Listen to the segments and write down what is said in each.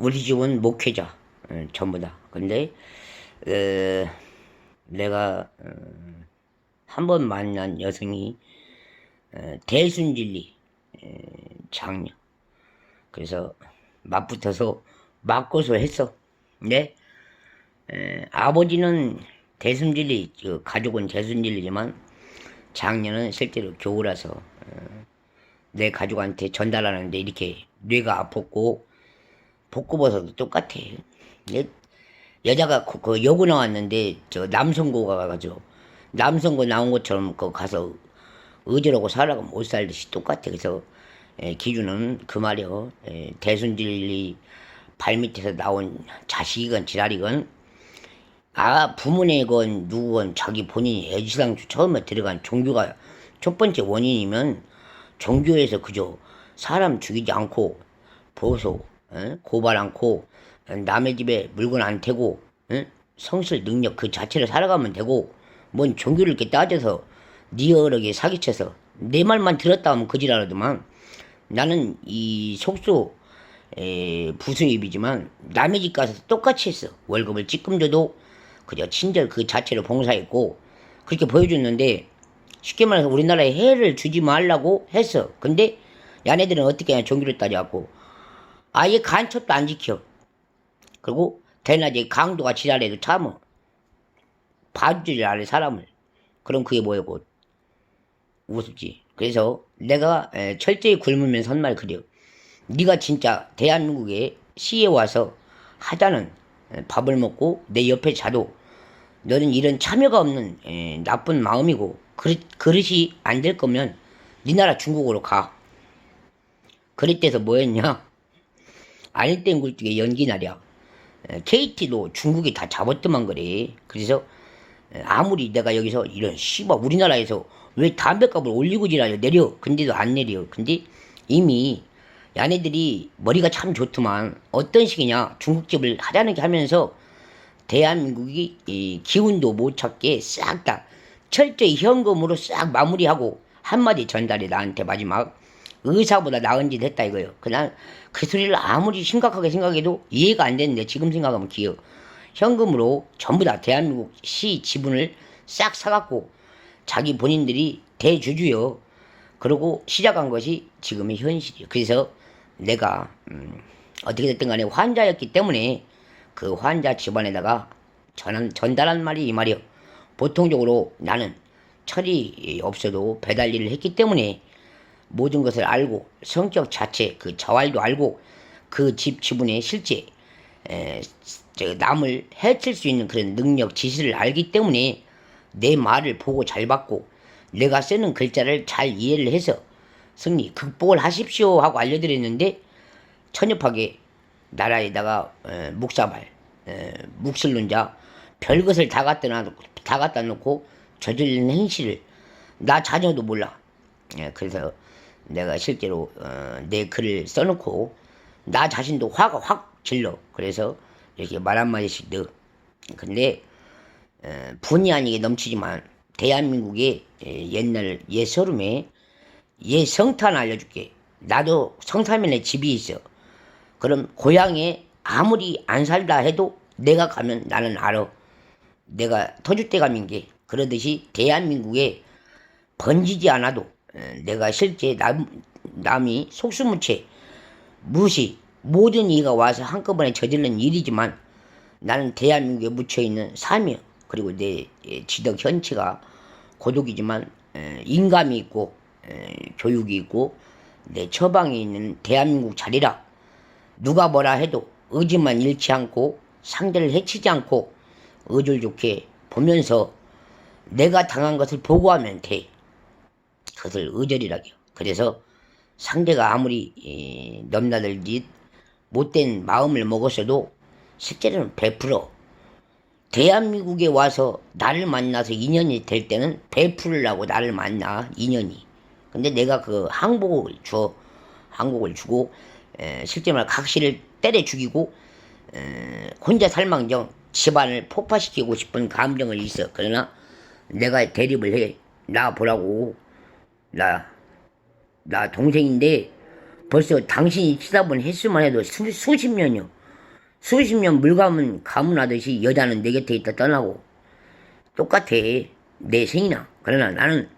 우리 집은 목회자 어, 전부 다. 근데 어, 내가 어, 한번 만난 여성이 어, 대순진리 에, 장녀. 그래서 맞붙어서 맞고서 했어. 근데 에, 아버지는 대순진리, 그 가족은 대순진리지만 장녀는 실제로 교우라서 어, 내 가족한테 전달하는데 이렇게 뇌가 아팠고 복고버섯도 똑같아. 예? 여자가 그, 그 여고 나왔는데 저 남성고가 가가지고 남성고 나온 것처럼 그 가서 의지라고 살아가 못 살듯이 똑같아. 그래서 에, 기준은 그 말이요. 에, 대순진리 발밑에서 나온 자식이건 지랄이건 아 부모네건 누구건 자기 본인이 애지상 처음에 들어간 종교가 첫 번째 원인이면 종교에서 그저 사람 죽이지 않고 보소 에? 고발 않고 남의 집에 물건 안 태고 에? 성실 능력 그 자체를 살아가면 되고 뭔 종교를 이렇게 따져서 네 어르게 사기쳐서 내 말만 들었다 하면 그지랄하더만 나는 이 속수 에, 부수입이지만 남의 집 가서 똑같이 했어. 월급을 찌끔 줘도 그저 친절 그 자체를 봉사했고 그렇게 보여줬는데 쉽게 말해서 우리나라에 해를 주지 말라고 했어. 근데 야네들은 어떻게 하냐 종교를 따져갖고 아예 간첩도 안 지켜. 그리고 대낮에 강도가 지랄해도 참어. 봐주질 않을 사람을. 그럼 그게 곧? 우습지. 그래서 내가 에, 철저히 굶으면 선말 그려. 네가 진짜 대한민국에 시에 와서 하자는 에, 밥을 먹고 내 옆에 자도 너는 이런 참여가 없는 에, 나쁜 마음이고 그릇, 그릇 이 안 될 거면 네 나라 중국으로 가. 그랬대서 뭐였냐 알땡 굴뚝의 연기 에, KT도 중국이 다 잡았더만 그래. 그래서 에, 아무리 내가 여기서 이런 씨발 우리나라에서 왜 담배값을 올리고 지라요 내려? 근데도 안 내려. 근데 이미 야네들이 머리가 참 좋더만. 어떤 식이냐? 중국집을 하자는 게 하면서 대한민국이 이 기운도 못 찾게 싹 다 철저히 현금으로 싹 마무리하고 한마디 전달해 나한테 마지막 의사보다 나은 짓 했다 이거예요. 그냥 그 소리를 아무리 심각하게 생각해도 이해가 안 되는데 지금 생각하면 기억. 현금으로 전부 다 대한민국 시 지분을 싹 사갖고 자기 본인들이 대주주요. 그러고 시작한 것이 지금의 현실이에요. 그래서 내가 음, 어떻게 됐든 간에 환자였기 때문에 그 환자 집안에다가 전, 전달한 말이 이 말이요. 보통적으로 나는 철이 없어도 배달 일을 했기 때문에 모든 것을 알고 성격 자체 그 자활도 알고 그 집 지분의 실제 에, 저 남을 해칠 수 있는 그런 능력 지시를 알기 때문에 내 말을 보고 잘 받고 내가 쓰는 글자를 잘 이해를 해서 승리 극복을 하십시오 하고 알려드렸는데 천엽하게 나라에다가 에, 묵사발 에, 묵슬론자 별것을 다 갖다 놔놓고 다 갖다 놓고 저지르는 행실을 나 자녀도 몰라. 예, 그래서 내가 실제로 어, 내 글을 써놓고 나 자신도 화가 확 질러. 그래서 이렇게 말 한마디씩 넣어 근데 어, 분이 아니게 넘치지만 대한민국의 에, 옛날 옛 서름에 옛 성탄 알려줄게. 나도 성탄면에 집이 있어. 그럼 고향에 아무리 안 살다 해도 내가 가면 나는 알아. 내가 터줏대감인 게 그러듯이 대한민국에 번지지 않아도 에, 내가 실제 남, 남이 속수무책 무시 모든 이가 와서 한꺼번에 저지른 일이지만 나는 대한민국에 묻혀있는 사명 그리고 내 에, 지덕 현치가 고독이지만 에, 인감이 있고 에, 교육이 있고 내 처방에 있는 대한민국 자리라 누가 뭐라 해도 의지만 잃지 않고 상대를 해치지 않고 의줄 좋게 보면서 내가 당한 것을 보고하면 돼. 그것을 의절이라고요. 그래서 상대가 아무리 에, 넘나들짓 못된 마음을 먹었어도 실제로는 100% 대한민국에 와서 나를 만나서 인연이 될 때는 100%라고 나를 만나 인연이. 근데 내가 그 항복을 줘 항복을 주고 에, 실제 말 각시를 때려 죽이고 에, 혼자 살망정 집안을 폭파시키고 싶은 감정을 있어. 그러나 내가 대립을 해. 나 보라고. 나, 나 동생인데 벌써 당신이 치다본 횟수만 해도 수, 수십 년이요. 수십 년 물감은 가문하듯이 여자는 내 곁에 있다 떠나고 똑같아 내 생이나 그러나 나는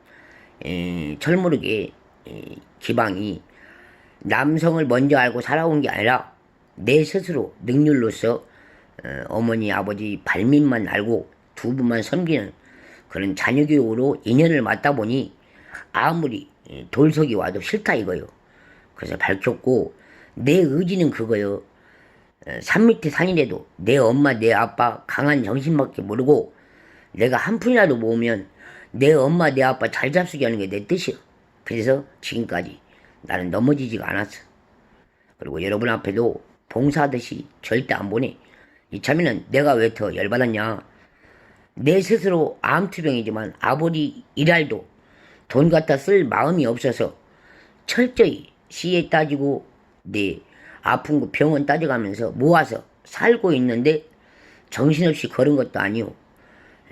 에, 철모르게 에, 기방이 남성을 먼저 알고 살아온 게 아니라 내 스스로 능률로서 어, 어머니 아버지 발밑만 알고 두 분만 섬기는 그런 자녀 교육으로 인연을 맞다 보니 아무리 에, 돌석이 와도 싫다 이거요. 그래서 밝혔고 내 의지는 그거요. 어, 산 밑에 산이라도 내 엄마 내 아빠 강한 정신밖에 모르고 내가 한 푼이라도 모으면 내 엄마 내 아빠 잘 잡수게 하는 게 내 뜻이요. 그래서 지금까지 나는 넘어지지가 않았어. 그리고 여러분 앞에도 봉사하듯이 절대 안 보내. 이참에는 내가 왜 더 열받았냐. 내 스스로 암투병이지만 아버지 일할도 돈 갖다 쓸 마음이 없어서 철저히 시에 따지고 내 아픈 거 병원 따져가면서 모아서 살고 있는데 정신없이 걸은 것도 아니오.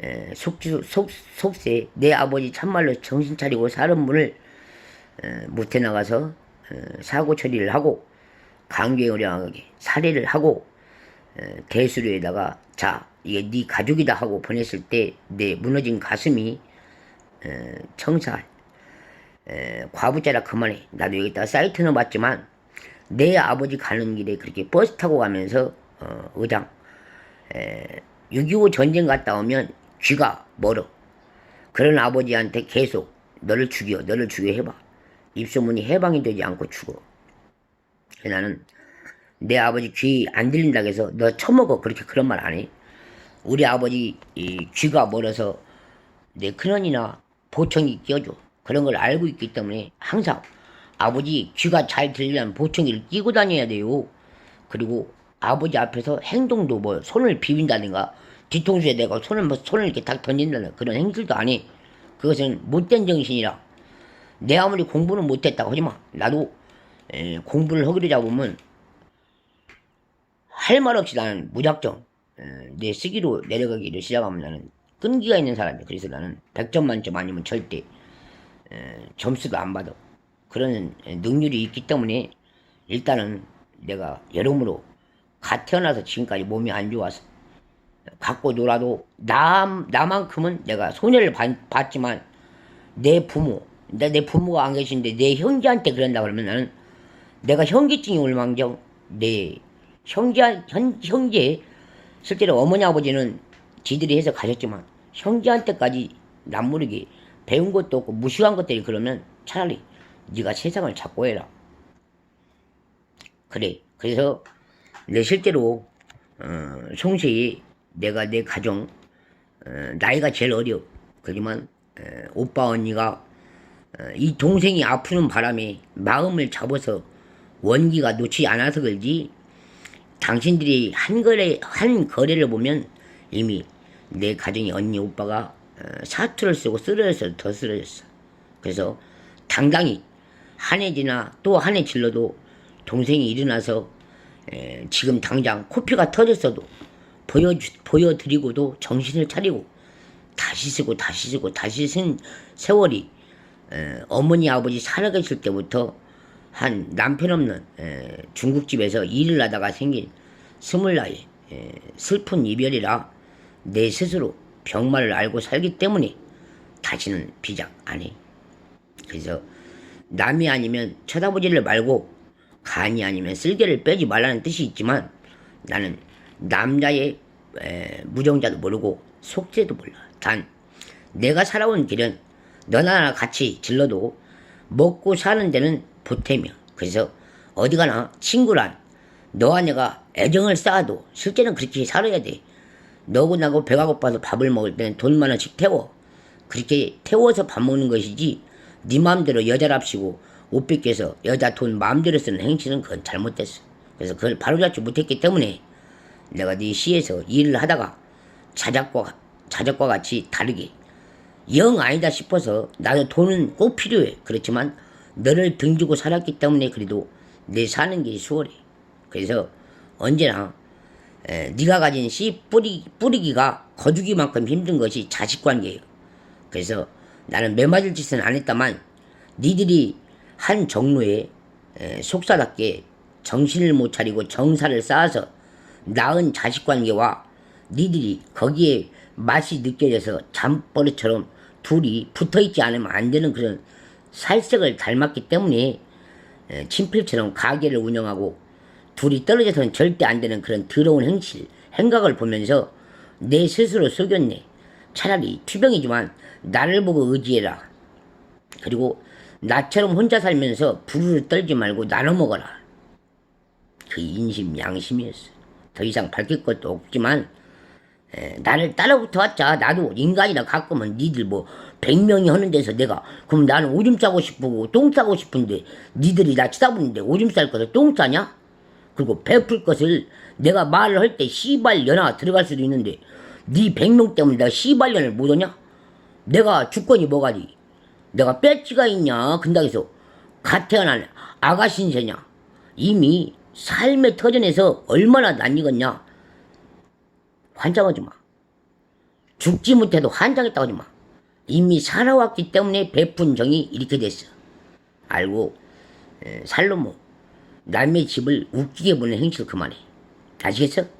에, 속주, 속, 속세 내 아버지 참말로 정신 차리고 사는 분을 에, 못해 나가서 에, 사고 처리를 하고 강경하게 살해를 하고 에, 대수료에다가 자 이게 네 가족이다 하고 보냈을 때 내 무너진 가슴이 에, 에, 과부자라 그만해 나도 여기다 사이트는 봤지만 내 아버지 가는 길에 그렇게 버스 타고 가면서 어, 의장 에, 6.25 전쟁 갔다 오면 귀가 멀어. 그런 아버지한테 계속 너를 죽여, 너를 죽여 해봐. 입소문이 해방이 되지 않고 죽어. 나는 내 아버지 귀 안 들린다고 해서 너 처먹어. 그렇게 그런 말 안 해. 우리 아버지 이 귀가 멀어서 내 큰언니나 보청기 끼워줘. 그런 걸 알고 있기 때문에 항상 아버지 귀가 잘 들리려면 보청기를 끼고 다녀야 돼요. 그리고 아버지 앞에서 행동도 뭐 손을 비빈다든가 뒤통수에 대고 손을 뭐 손을 이렇게 딱 던진다는 그런 행실도 안 해. 그것은 못된 정신이라. 내 아무리 공부는 못했다고 하지마. 나도 에, 공부를 하기로 잡으면 할 말 없이 나는 무작정 에, 내 쓰기로 내려가기를 시작하면 나는 끈기가 있는 사람이야. 그래서 나는 100점 만점 아니면 절대 에, 점수도 안 받아. 그런 에, 능률이 있기 때문에 일단은 내가 여러모로 갓 태어나서 지금까지 몸이 안 좋아서 갖고 놀아도 나, 나만큼은 내가 손해를 받, 받지만 내 부모, 내, 내 부모가 안 계신데 내 형제한테 그런다 그러면 나는 내가 현기증이 올 망정 내 형제, 현, 형제, 실제로 어머니 아버지는 지들이 해서 가셨지만 형제한테까지 남모르게 배운 것도 없고 무식한 것들이 그러면 차라리 네가 세상을 잡고 해라. 그래. 그래서 내 실제로 어, 송세희 내가 내 가정 어, 나이가 제일 어려. 그지만 어, 오빠 언니가 어, 이 동생이 아프는 바람에 마음을 잡아서 원기가 놓지 않아서 그런지 당신들이 한 거래 한 거래를 보면 이미 내 가정의 언니 오빠가 어, 사투를 쓰고 쓰러져서 더 쓰러졌어. 그래서 당당히 한 해 지나 또 한 해 질러도 동생이 일어나서 에, 지금 당장 코피가 터졌어도 보여 보여드리고도 정신을 차리고 다시 쓰고 다시 쓰고 다시 쓴 세월이 에, 어머니 아버지 살아계실 때부터 한 남편 없는 에, 중국집에서 일을 하다가 생긴 스물 나이 에, 슬픈 이별이라 내 스스로 병마를 알고 살기 때문에 다시는 비작 안 해. 그래서 남이 아니면 쳐다보지를 말고 간이 아니면 쓸개를 빼지 말라는 뜻이 있지만 나는 남자의 에, 무정자도 모르고 속죄도 몰라. 단 내가 살아온 길은 너나 나 같이 질러도 먹고 사는 데는 보탬이야. 그래서 어디 가나 친구란 너와 내가 애정을 쌓아도 실제는 그렇게 살아야 돼. 너고 나고 배가 고파서 밥을 먹을 때는 돈 만 원씩 태워. 그렇게 태워서 밥 먹는 것이지 네 마음대로 여자랍시고 옷 뺏겨서 여자 돈 마음대로 쓰는 행실은 그건 잘못됐어. 그래서 그걸 바로잡지 못했기 때문에 내가 네 시에서 일을 하다가 자작과 자작과 같이 다르게 영 아니다 싶어서 나도 돈은 꼭 필요해. 그렇지만 너를 등지고 살았기 때문에 그래도 내 사는 게 수월해. 그래서 언제나 에, 네가 가진 씨 뿌리 뿌리기가 거두기만큼 힘든 것이 자식 관계예요. 그래서 나는 매맞을 짓은 안 했다만 니들이 한 정로에 에, 속사답게 정신을 못 차리고 정사를 쌓아서 낳은 자식 관계와 니들이 거기에 맛이 느껴져서 잠버릇처럼 둘이 붙어있지 않으면 안 되는 그런 살색을 닮았기 때문에 에, 친필처럼 가게를 운영하고 둘이 떨어져서는 절대 안 되는 그런 더러운 행실, 행각을 보면서 내 스스로 속였네. 차라리 투병이지만 나를 보고 의지해라. 그리고 나처럼 혼자 살면서 부르르 떨지 말고 나눠 먹어라. 그 인심 양심이었어. 더 이상 밝힐 것도 없지만 에, 나를 따라붙어 왔자 나도 인간이라 가끔은 니들 뭐 백명이 하는 데서 내가 그럼 나는 오줌 싸고 싶고 똥 싸고 싶은데 니들이 나 쳐다보는데 오줌 쌀 것을 똥 싸냐? 그리고 베풀 것을 내가 말을 할때 씨발년아 들어갈 수도 있는데 네 백명 때문에 내가 씨발년을 못 하냐? 내가 주권이 뭐가지? 내가 배지가 있냐? 근당에서 갓 태어난 아가 신세냐? 이미 삶의 터전에서 얼마나 낯익었냐? 환장하지 마. 죽지 못해도 환장했다고 하지 마. 이미 살아왔기 때문에 베푼 정이 이렇게 됐어. 알고 에, 살로모 남의 집을 웃기게 보는 행실 그만해. 아시겠어?